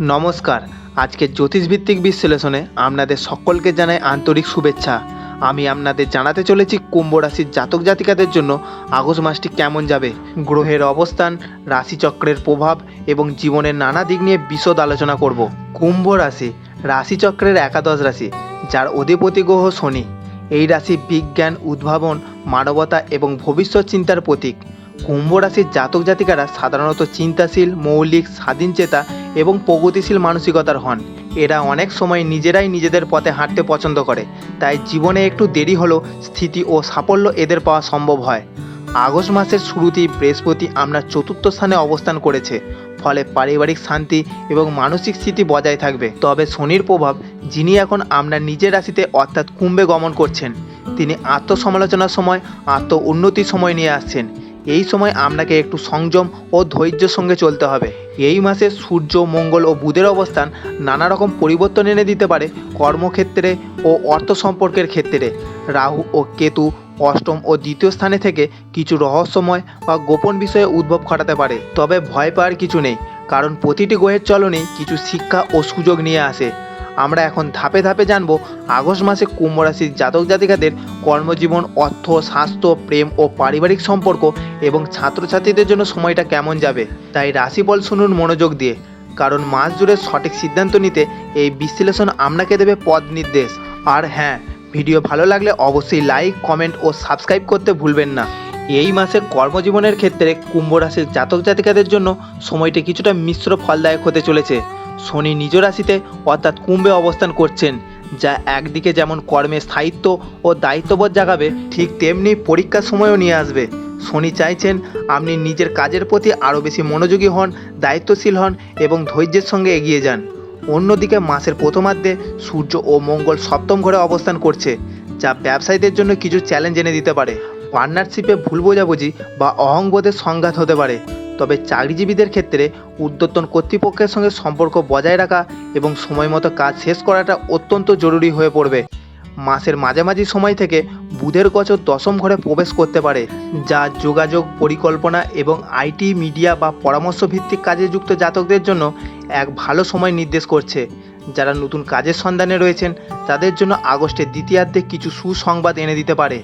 নমস্কার। আজকে জ্যোতিষভিত্তিক বিশ্লেষণে আপনাদের সকলকে জানাই আন্তরিক শুভেচ্ছা। আমি আপনাদের জানাতে চলেছি কুম্ভ রাশির জাতক জাতিকাদের জন্য আগস্ট মাসটি কেমন যাবে, গ্রহের অবস্থান, রাশিচক্রের প্রভাব এবং জীবনের নানা দিক নিয়ে বিশদ আলোচনা করব। কুম্ভ রাশি রাশিচক্রের একাদশ রাশি, যার অধিপতি গ্রহ শনি। এই রাশি বিজ্ঞান, উদ্ভাবন, মানবতা এবং ভবিষ্যৎ চিন্তার প্রতীক। কুম্ভ রাশির জাতক জাতিকারা সাধারণত চিন্তাশীল, মৌলিক স্বাধীনচেতা এবং প্রগতিশীল মানসিকতার হন। এরা অনেক সময় নিজেরাই নিজেদের পথে হাঁটতে পছন্দ করে, তাই জীবনে একটু দেরি হলেও স্থিতি ও সাফল্য এদের পাওয়া সম্ভব হয়। আগস্ট মাসের শুরুতেই বৃহস্পতি আপনার চতুর্থ স্থানে অবস্থান করেছে, ফলে পারিবারিক শান্তি এবং মানসিক স্থিতি বজায় থাকবে। তবে শনির প্রভাব, যিনি এখন আপনার নিজের রাশিতে অর্থাৎ কুম্ভে গমন করছেন, তিনি আত্মসমালোচনার সময় আত্ম উন্নতির সময় নিয়ে আসছেন। এই সময় আপনাকে একটু সংযম ও ধৈর্যের সঙ্গে চলতে হবে। এই মাসে সূর্য, মঙ্গল ও বুধের অবস্থান নানা রকম পরিবর্তন এনে দিতে পারে কর্মক্ষেত্রে ও অর্থ সম্পর্কের ক্ষেত্রে। রাহু ও কেতু অষ্টম ও দ্বিতীয় স্থানে থেকে কিছু রহস্যময় বা গোপন বিষয়ে উদ্ভব ঘটাতে পারে। তবে ভয় পাওয়ার কিছু নেই, কারণ প্রতিটি গ্রহের চলনেই কিছু শিক্ষা ও সুযোগ নিয়ে আসে। আমরা এখন ধাপে ধাপে জানব আগস্ট মাসে কুম্ভ রাশির জাতক জাতিকাদের কর্মজীবন, অর্থ, স্বাস্থ্য, প্রেম ও পারিবারিক সম্পর্ক এবং ছাত্রছাত্রীদের জন্য সময়টা কেমন যাবে? তাই রাশিফল শুনুন মনোযোগ দিয়ে। কারণ মাস জুড়ে সঠিক সিদ্ধান্ত নিতে এই বিশ্লেষণ আপনাকে দেবে পদ নির্দেশ। আর হ্যাঁ ভিডিও ভালো লাগলে অবশ্যই লাইক, কমেন্ট ও সাবস্ক্রাইব করতে ভুলবেন না। এই মাসে কর্মজীবনের ক্ষেত্রে কুম্ভ রাশির জাতক জাতিকাদের জন্য সময়টি কিছুটা মিশ্র ফলদায়ক হতে চলেছে। শনি নিজ রাশিতে অর্থাৎ কুম্ভে অবস্থান করছেন, যা একদিকে যেমন কর্মে স্থায়িত্ব ও দায়িত্ববোধ জাগাবে, ঠিক তেমনি পরীক্ষার সময়ও নিয়ে আসবে। শনি চাইছেন আপনি নিজের কাজের প্রতি আরও বেশি মনোযোগী হন, দায়িত্বশীল হন এবং ধৈর্যের সঙ্গে এগিয়ে যান। অন্যদিকে মাসের প্রথমার্ধে সূর্য ও মঙ্গল সপ্তম ঘরে অবস্থান করছে, যা ব্যবসায়ীদের জন্য কিছু চ্যালেঞ্জ এনে দিতে পারে। পার্টনারশিপে ভুল বোঝাবুঝি বা অহংবোধের সংঘাত হতে পারে। তবে চাকরিজীবীদের ক্ষেত্রে উদ্যতন কর্তৃপক্ষের সঙ্গে সম্পর্ক বজায় রাখা এবং সময় মতো কাজ শেষ করাটা অত্যন্ত জরুরি হয়ে পড়বে। মাসের মাঝামাঝি সময় থেকে বুধের গচর দশম ঘরে প্রবেশ করতে পারে, যা যোগাযোগ, পরিকল্পনা এবং আইটি, মিডিয়া বা পরামর্শ ভিত্তিক কাজে যুক্ত জাতকদের জন্য এক ভালো সময় নির্দেশ করছে। যারা নতুন কাজের সন্ধানে রয়েছেন, তাদের জন্য আগস্টের দ্বিতীয়ার্ধে কিছু সুসংবাদ এনে দিতে পারে।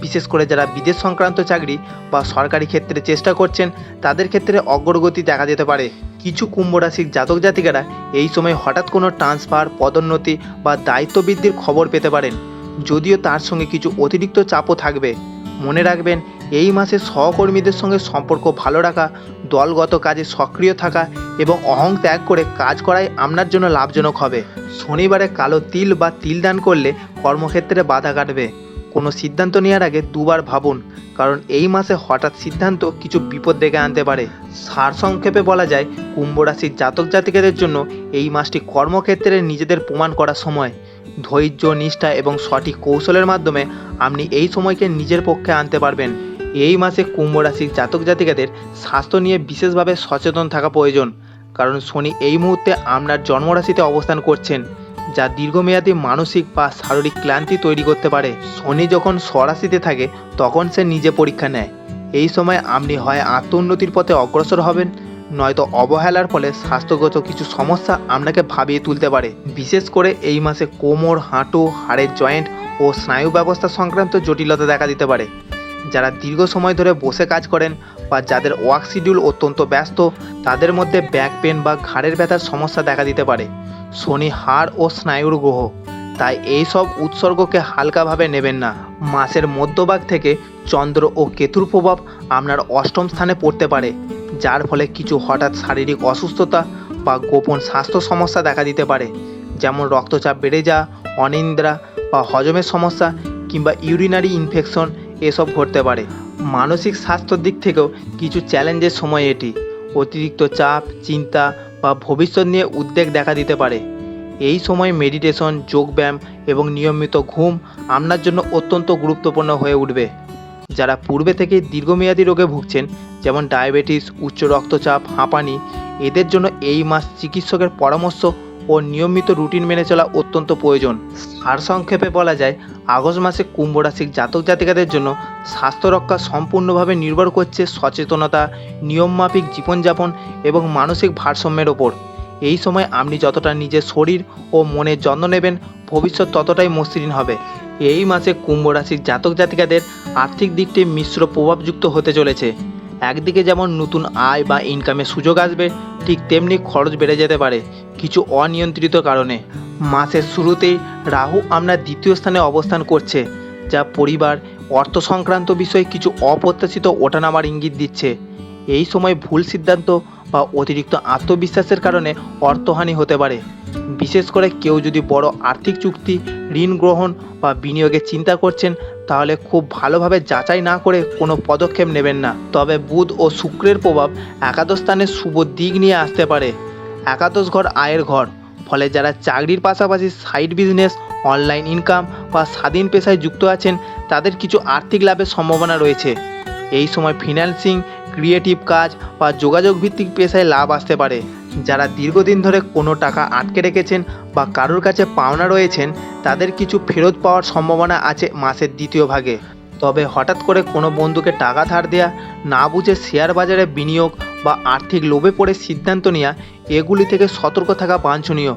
বিশেষ করে যারা বিদেশ সংক্রান্ত চাকরি বা সরকারি ক্ষেত্রে চেষ্টা করছেন, তাদের ক্ষেত্রে অগ্রগতি দেখা যেতে পারে। কিছু কুম্ভ রাশির জাতক জাতিকারা এই সময় হঠাৎ কোনো ট্রান্সফার পদোন্নতি বা দায়িত্ব বৃদ্ধির খবর পেতে পারেন। যদিও তার সঙ্গে কিছু অতিরিক্ত চাপও থাকবে। মনে রাখবেন, এই মাসে সহকর্মীদের সঙ্গে সম্পর্ক ভালো রাখা, দলগত কাজে সক্রিয় থাকা এবং অহং ত্যাগ করে কাজ করাই আপনার জন্য লাভজনক হবে। শনিবারে কালো তিল বা তিল দান করলে কর্মক্ষেত্রে বাধা কাটবে। কোনো সিদ্ধান্ত নেওয়ার আগে দুবার ভাবুন, কারণ এই মাসে হঠাৎ সিদ্ধান্ত কিছু বিপদ ডেকে আনতে পারে। সার সংক্ষেপে বলা যায়, কুম্ভ রাশির জাতক জাতিকাদের জন্য এই মাসটি কর্মক্ষেত্রে নিজেদের প্রমাণ করার সময়। ধৈর্য, নিষ্ঠা এবং সঠিক কৌশলের মাধ্যমে আপনি এই সময়কে নিজের পক্ষে আনতে পারবেন। এই মাসে কুম্ভ রাশির জাতক জাতিকাদের স্বাস্থ্য নিয়ে বিশেষভাবে সচেতন থাকা প্রয়োজন, কারণ শনি এই মুহূর্তে আপনার জন্মরাশিতে অবস্থান করছেন। যা দীর্ঘমেয়াদী মানসিক বা শারীরিক ক্লান্তি তৈরি করতে পারে। শনি যখন স্বরাশিতে থাকে, তখন সে নিজে পরীক্ষা নেয়। এই সময় আপনি হয় আত্মোন্নতির পথে অগ্রসর হবেন, নয়তো অবহেলার ফলে স্বাস্থ্যগত কিছু সমস্যা আপনাকে ভাবিয়ে তুলতে পারে। বিশেষ করে এই মাসে কোমর, হাঁটু, হাড়ের জয়েন্ট ও স্নায়ু ব্যবস্থা সংক্রান্ত জটিলতা দেখা দিতে পারে। যারা দীর্ঘ সময় ধরে বসে কাজ করেন বা যাদের ওয়ার্ক শিডিউল অত্যন্ত ব্যস্ত, তাদের মধ্যে ব্যাক পেন বা ঘাড়ের ব্যথার সমস্যা দেখা দিতে পারে। শনি হাড় ও স্নায়ুর গ্রহ। তাই এই সব উৎসর্গকে হালকাভাবে নেবেন না। মাসের মধ্যভাগ থেকে চন্দ্র ও কেতুর প্রভাব আপনার অষ্টম স্থানে পড়তে পারে, যার ফলে কিছু হঠাৎ শারীরিক অসুস্থতা বা গোপন স্বাস্থ্য সমস্যা দেখা দিতে পারে, যেমন রক্তচাপ বেড়ে যাওয়া অনিদ্রা বা হজমের সমস্যা কিংবা ইউরিনারি ইনফেকশন এসব ঘটতে পারে। মানসিক স্বাস্থ্যর দিক থেকেও কিছু চ্যালেঞ্জের সময় এটি। অতিরিক্ত চাপ, চিন্তা বা ভবিষ্যৎ নিয়ে উদ্বেগ দেখা দিতে পারে। এই সময় মেডিটেশন যোগব্যায়াম এবং নিয়মিত ঘুম আপনার জন্য অত্যন্ত গুরুত্বপূর্ণ হয়ে উঠবে। যারা পূর্বে থেকে দীর্ঘমেয়াদী রোগে ভুগছেন, যেমন ডায়াবেটিস উচ্চ রক্তচাপ, হাঁপানি, এদের জন্য এই মাস চিকিৎসকের পরামর্শ ও নিয়মিত রুটিন মেনে চলা অত্যন্ত প্রয়োজন। আর সংক্ষেপে বলা যায়, আগস্ট মাসে কুম্ভ রাশির জাতক জাতিকাদের জন্য স্বাস্থ্য রক্ষা সম্পূর্ণভাবে নির্ভর করছে সচেতনতা, নিয়মমাফিক জীবনযাপন এবং মানসিক ভারসাম্যের ওপর। এই সময় আপনি যতটা নিজের শরীর ও মনের যত্ন নেবেন, ভবিষ্যৎ ততটাই মসৃণ হবে। এই মাসে কুম্ভ রাশির জাতক জাতিকাদের আর্থিক দিকটি মিশ্র প্রভাবযুক্ত হতে চলেছে। একদিকে যেমন নতুন আয় বা ইনকামের সুযোগ আসবে, ঠিক তেমনি খরচ বেড়ে যেতে পারে, কিছু অনিয়ন্ত্রিত কারণে। মাসের শুরুতেই রাহু আপনার দ্বিতীয় স্থানে অবস্থান করছে, যা পরিবার, অর্থ সংক্রান্ত বিষয়ে কিছু অপ্রত্যাশিত ওঠানামার ইঙ্গিত দিচ্ছে। এই সময় ভুল সিদ্ধান্ত বা অতিরিক্ত আত্মবিশ্বাসের কারণে অর্থহানি হতে পারে। বিশেষ করে কেউ যদি বড় আর্থিক চুক্তি, ঋণ গ্রহণ বা বিনিয়োগের চিন্তা করছেন তাহলে খুব ভালোভাবে যাচাই না করে কোনো পদক্ষেপ নেবেন না। তবে বুধ ও শুক্রের প্রভাব একাদশ স্থানে শুভ দিক নিয়ে আসতে পারে। একাদশ ঘর আয়ের ঘর। ফলে যারা চাকরির পাশাপাশি সাইড বিজনেস অনলাইন ইনকাম বা স্বাধীন পেশায় যুক্ত আছেন, তাদের কিছু আর্থিক লাভের সম্ভাবনা রয়েছে। এই সময় ফিন্যান্সিং ক্রিয়েটিভ কাজ বা যোগাযোগ ভিত্তিক পেশায় লাভ আসতে পারে। যারা দীর্ঘদিন ধরে কোনো টাকা আটকে রেখেছেন বা কারোর কাছে পাওনা রয়েছেন, তাদের কিছু ফেরত পাওয়ার সম্ভাবনা আছে মাসের দ্বিতীয় ভাগে। তবে হঠাৎ করে কোনো বন্ধুকে টাকা ধার দেওয়া না বুঝে শেয়ার বাজারে বিনিয়োগ বা আর্থিক লোভে পড়ে সিদ্ধান্ত নেওয়া এগুলি থেকে সতর্ক থাকা বাঞ্ছনীয়।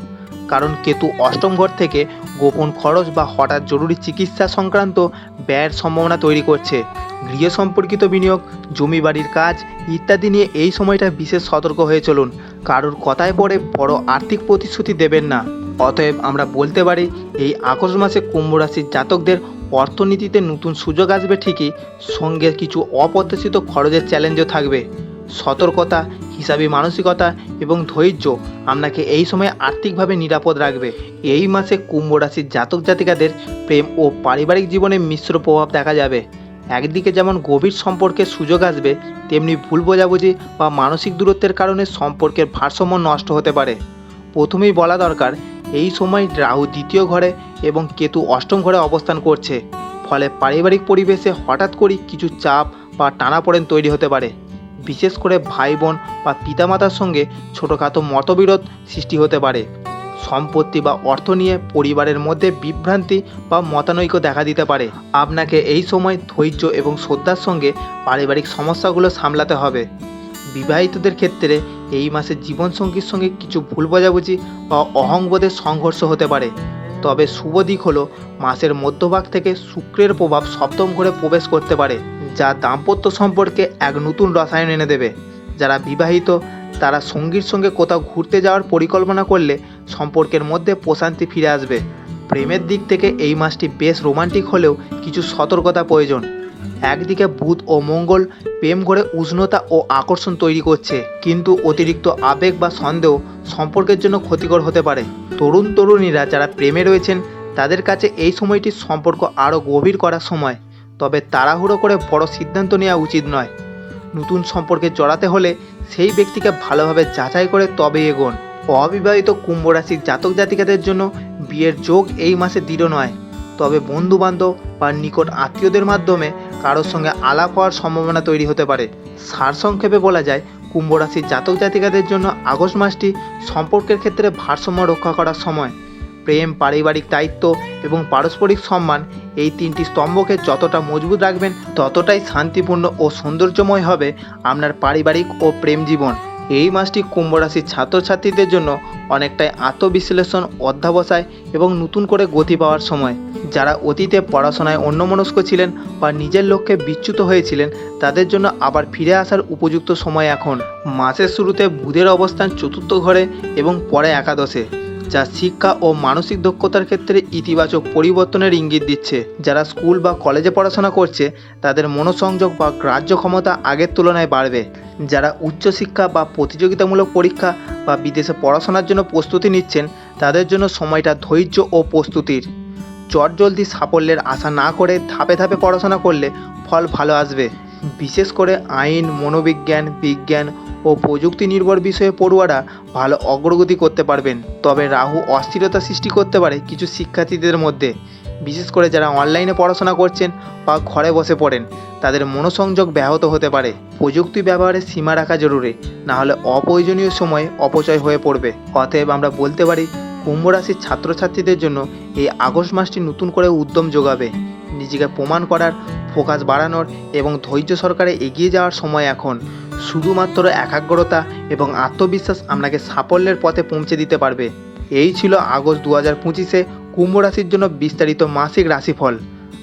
কারণ কেতু অষ্টম ঘর থেকে গোপন খরচ বা হঠাৎ জরুরি চিকিৎসা সংক্রান্ত ব্যয়ের সম্ভাবনা তৈরি করছে। গৃহ সম্পর্কিত বিনিয়োগ, জমি বাড়ির কাজ ইত্যাদি নিয়ে এই সময়টা বিশেষ সতর্ক হয়ে চলুন। কারোর কথায় পড়ে বড় আর্থিক প্রতিশ্রুতি দেবেন না। অতএব আমরা বলতে পারি, এই আগস্ট মাসে কুম্ভ রাশির জাতকদের অর্থনীতিতে নতুন সুযোগ আসবে ঠিকই, সঙ্গে কিছু অপ্রত্যাশিত খরচের চ্যালেঞ্জও থাকবে। সতর্কতা, হিসাবি মানসিকতা এবং ধৈর্য আপনাকে এই সময় আর্থিকভাবে নিরাপদ রাখবে। এই মাসে কুম্ভ রাশির জাতক জাতিকাদের প্রেম ও পারিবারিক জীবনে মিশ্র প্রভাব দেখা যাবে। একদিকে যেমন গভীর সম্পর্কের সুযোগ আসবে, তেমনি ভুল বোঝাবুঝি বা মানসিক দূরত্বের কারণে সম্পর্কের ভারসাম্য নষ্ট হতে পারে। প্রথমেই বলা দরকার, এই সময় রাহু দ্বিতীয় ঘরে এবং কেতু অষ্টম ঘরে অবস্থান করছে। ফলে পারিবারিক পরিবেশে হঠাৎ করেই কিছু চাপ বা টানাপোড়েন তৈরি হতে পারে। বিশেষ করে ভাই বোন বা পিতামাতার সঙ্গে ছোটোখাটো মতবিরোধ সৃষ্টি হতে পারে। সম্পত্তি বা অর্থ নিয়ে পরিবারের মধ্যে বিভ্রান্তি বা মতানৈক্য দেখা দিতে পারে। আপনাকে এই সময় ধৈর্য এবং শ্রদ্ধার সঙ্গে পারিবারিক সমস্যাগুলো সামলাতে হবে। বিবাহিতদের ক্ষেত্রে এই মাসে জীবনসঙ্গীর সঙ্গে কিছু ভুল বোঝাবুঝি বা অহংবোধের সংঘর্ষ হতে পারে। তবে শুভ দিক হলো, মাসের মধ্যভাগ থেকে শুক্রের প্রভাব সপ্তম ঘরে প্রবেশ করতে পারে, যা দাম্পত্য সম্পর্কে এক নতুন রসায়ন এনে দেবে। যারা বিবাহিত, তারা সঙ্গীর সঙ্গে কোথাও ঘুরতে যাওয়ার পরিকল্পনা করলে সম্পর্কের মধ্যে প্রশান্তি ফিরে আসবে। প্রেমের দিক থেকে এই মাসটি বেশ রোমান্টিক হলেও কিছু সতর্কতা প্রয়োজন। একদিকে বুধ ও মঙ্গল প্রেম করে উষ্ণতা ও আকর্ষণ তৈরি করছে, কিন্তু অতিরিক্ত আবেগ বা সন্দেহ সম্পর্কের জন্য ক্ষতিকর হতে পারে। তরুণ তরুণীরা যারা প্রেমে রয়েছেন, তাদের কাছে এই সময়টি সম্পর্ক আরও গভীর করার সময়, তবে তাড়াহুড়ো করে বড় সিদ্ধান্ত নেওয়া উচিত নয়। নতুন সম্পর্কে জড়াতে হলে সেই ব্যক্তিকে ভালোভাবে যাচাই করে তবে এগোন। অবিবাহিত কুম্ভ রাশির জাতক জাতিকাদের জন্য বিয়ের যোগ এই মাসে দৃঢ় নয়। তবে বন্ধু বান্ধব বা নিকট আত্মীয়দের মাধ্যমে কারোর সঙ্গে আলাপ হওয়ার সম্ভাবনা তৈরি হতে পারে। সারসংক্ষেপে বলা যায় কুম্ভ রাশির জাতক জাতিকাদের জন্য আগস্ট মাসটি সম্পর্কের ক্ষেত্রে ভারসাম্য রক্ষা করার সময়। প্রেম, পারিবারিক দায়িত্ব এবং পারস্পরিক সম্মান এই তিনটি স্তম্ভকে যতটা মজবুত রাখবেন, ততটাই শান্তিপূর্ণ ও সৌন্দর্যময় হবে আপনার পারিবারিক ও প্রেম জীবন। এই মাসটি কুম্ভ রাশির ছাত্রছাত্রীদের জন্য অনেকটাই আত্মবিশ্লেষণ, অধ্যাবসায় এবং নতুন করে গতি পাওয়ার সময়। যারা অতীতে পড়াশোনায় অন্যমনস্ক ছিলেন বা নিজের লক্ষ্যে বিচ্যুত হয়েছিলেন, তাদের জন্য আবার ফিরে আসার উপযুক্ত সময় এখন। মাসের শুরুতে বুধের অবস্থান চতুর্থ ঘরে এবং পরে একাদশে। যা শিক্ষা ও মানসিক দক্ষতার ক্ষেত্রে ইতিবাচক পরিবর্তনের ইঙ্গিত দিচ্ছে। যারা স্কুল বা কলেজে পড়াশোনা করছে, তাদের মনোসংযোগ বা গ্রাহ্য ক্ষমতা আগের তুলনায় বাড়বে। যারা উচ্চশিক্ষা বা প্রতিযোগিতামূলক পরীক্ষা বা বিদেশে পড়াশোনার জন্য প্রস্তুতি নিচ্ছেন, তাদের জন্য সময়টা ধৈর্য ও প্রস্তুতির। চটজলদি সাফল্যের আশা না করে ধাপে ধাপে পড়াশোনা করলে ফল ভালো আসবে। বিশেষ করে আইন, মনোবিজ্ঞান, বিজ্ঞান ও প্রযুক্তি নির্ভর বিষয়ে পড়ুয়ারা ভালো অগ্রগতি করতে পারবেন। তবে রাহু অস্থিরতা সৃষ্টি করতে পারে কিছু শিক্ষার্থীদের মধ্যে। বিশেষ করে যারা অনলাইনে পড়াশোনা করছেন বা ঘরে বসে পড়েন, তাদের মনোসংযোগ ব্যাহত হতে পারে। প্রযুক্তি ব্যবহারে সীমা রাখা জরুরি, না হলে অপ্রয়োজনীয় সময় অপচয় হয়ে পড়বে। অতএব আমরা বলতে পারি, কুম্ভ রাশির ছাত্রছাত্রীদের জন্য এই আগস্ট মাসটি নতুন করে উদ্যম যোগাবে। নিজেকে প্রমাণ করার ফোকাস বাড়ানোর এবং ধৈর্য সরকারে এগিয়ে যাওয়ার সময় এখন। শুধুমাত্র একাগ্রতা এবং আত্মবিশ্বাস আপনাকে সাফল্যের পথে পৌঁছে দিতে পারবে। এই ছিল আগস্ট দু হাজার পঁচিশে কুম্ভ রাশির জন্য বিস্তারিত মাসিক রাশিফল।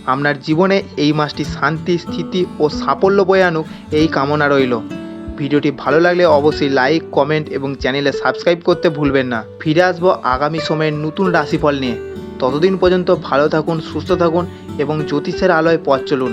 আপনার জীবনে এই মাসটি শান্তি, স্থিতি ও সাফল্য বয়ে আনুক এই কামনা রইল। ভিডিওটি ভালো লাগলে অবশ্যই লাইক, কমেন্ট এবং চ্যানেলে সাবস্ক্রাইব করতে ভুলবেন না। ফিরে আসব আগামী সময়ের নতুন রাশিফল নিয়ে। ততদিন পর্যন্ত ভালো থাকুন সুস্থ থাকুন এবং জ্যোতিষের আলোয় পথ চলুন।